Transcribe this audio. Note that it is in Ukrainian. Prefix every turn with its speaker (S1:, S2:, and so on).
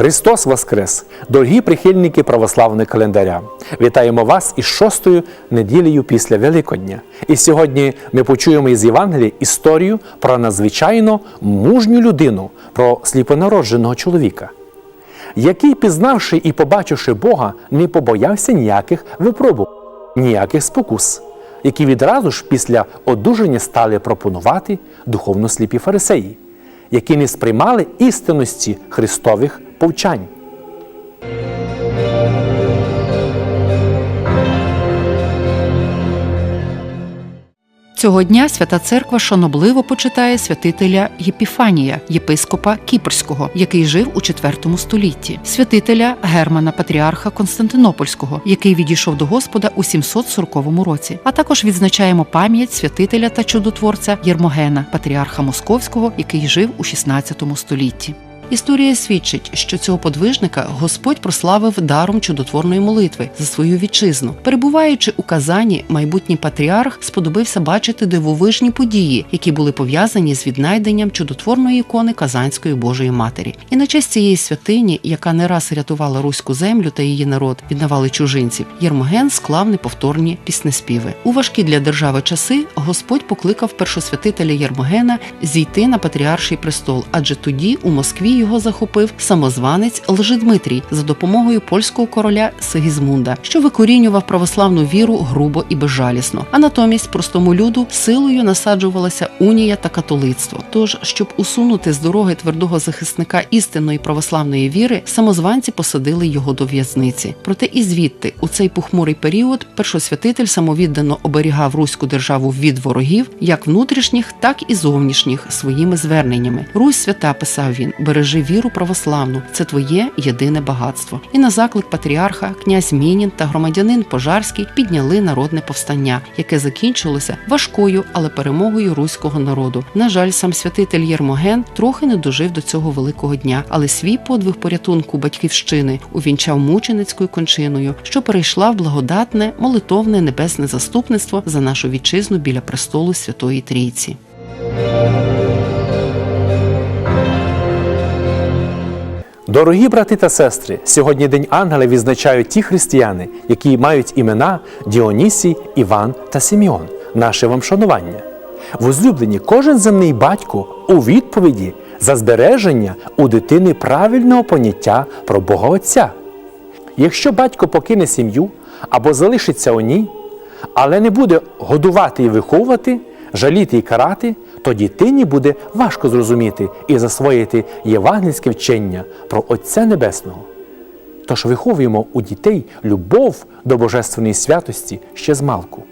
S1: Христос Воскрес! Дорогі прихильники православного календаря! Вітаємо вас із шостою неділею після Великодня. І сьогодні ми почуємо із Євангелія історію про надзвичайно мужню людину, про сліпонародженого чоловіка, який, пізнавши і побачивши Бога, не побоявся ніяких випробувань, ніяких спокус, які відразу ж після одужання стали пропонувати духовно сліпі фарисеї, які не сприймали істинності Христових повчань.
S2: Цього дня Свята Церква шанобливо почитає святителя Єпіфанія, єпископа Кіпрського, який жив у IV столітті, святителя Германа Патріарха Константинопольського, який відійшов до Господа у 740 році. А також відзначаємо пам'ять святителя та чудотворця Єрмогена, патріарха Московського, який жив у 16 столітті. Історія свідчить, що цього подвижника Господь прославив даром чудотворної молитви за свою вітчизну. Перебуваючи у Казані, майбутній патріарх сподобився бачити дивовижні події, які були пов'язані з віднайденням чудотворної ікони Казанської Божої Матері. І на честь цієї святині, яка не раз рятувала руську землю та її народ від навали чужинців, Єрмоген склав неповторні піснеспіви. У важкі для держави часи Господь покликав першосвятителя Єрмогена зійти на патріарший престол, адже тоді у Москві його захопив самозванець Лжедмитрій за допомогою польського короля Сигізмунда, що викорінював православну віру грубо і безжалісно. А натомість простому люду силою насаджувалася унія та католицтво. Тож, щоб усунути з дороги твердого захисника істинної православної віри, самозванці посадили його до в'язниці. Проте і звідти, у цей похмурий період, першосвятитель самовіддано оберігав руську державу від ворогів, як внутрішніх, так і зовнішніх, своїми зверненнями. Русь свята писав він, бережи віру православну, це твоє єдине багатство. І на заклик патріарха князь Мінін та громадянин Пожарський підняли народне повстання, яке закінчилося важкою, але перемогою руського народу. На жаль, сам святитель Єрмоген трохи не дожив до цього великого дня, але свій подвиг порятунку батьківщини увінчав мученицькою кончиною, що перейшла в благодатне, молитовне небесне заступництво за нашу вітчизну біля престолу Святої Трійці.
S1: Дорогі брати та сестри, сьогодні День Ангела відзначають ті християни, які мають імена Діонісій, Іван та Симеон. Наше вам шанування. Возлюблені, кожен земний батько у відповіді за збереження у дитини правильного поняття про Бога Отця. Якщо батько покине сім'ю або залишиться у ній, але не буде годувати і виховувати, жаліти і карати, то дитині буде важко зрозуміти і засвоїти євангельське вчення про Отця Небесного. Тож виховуємо у дітей любов до Божественної святості ще з малку.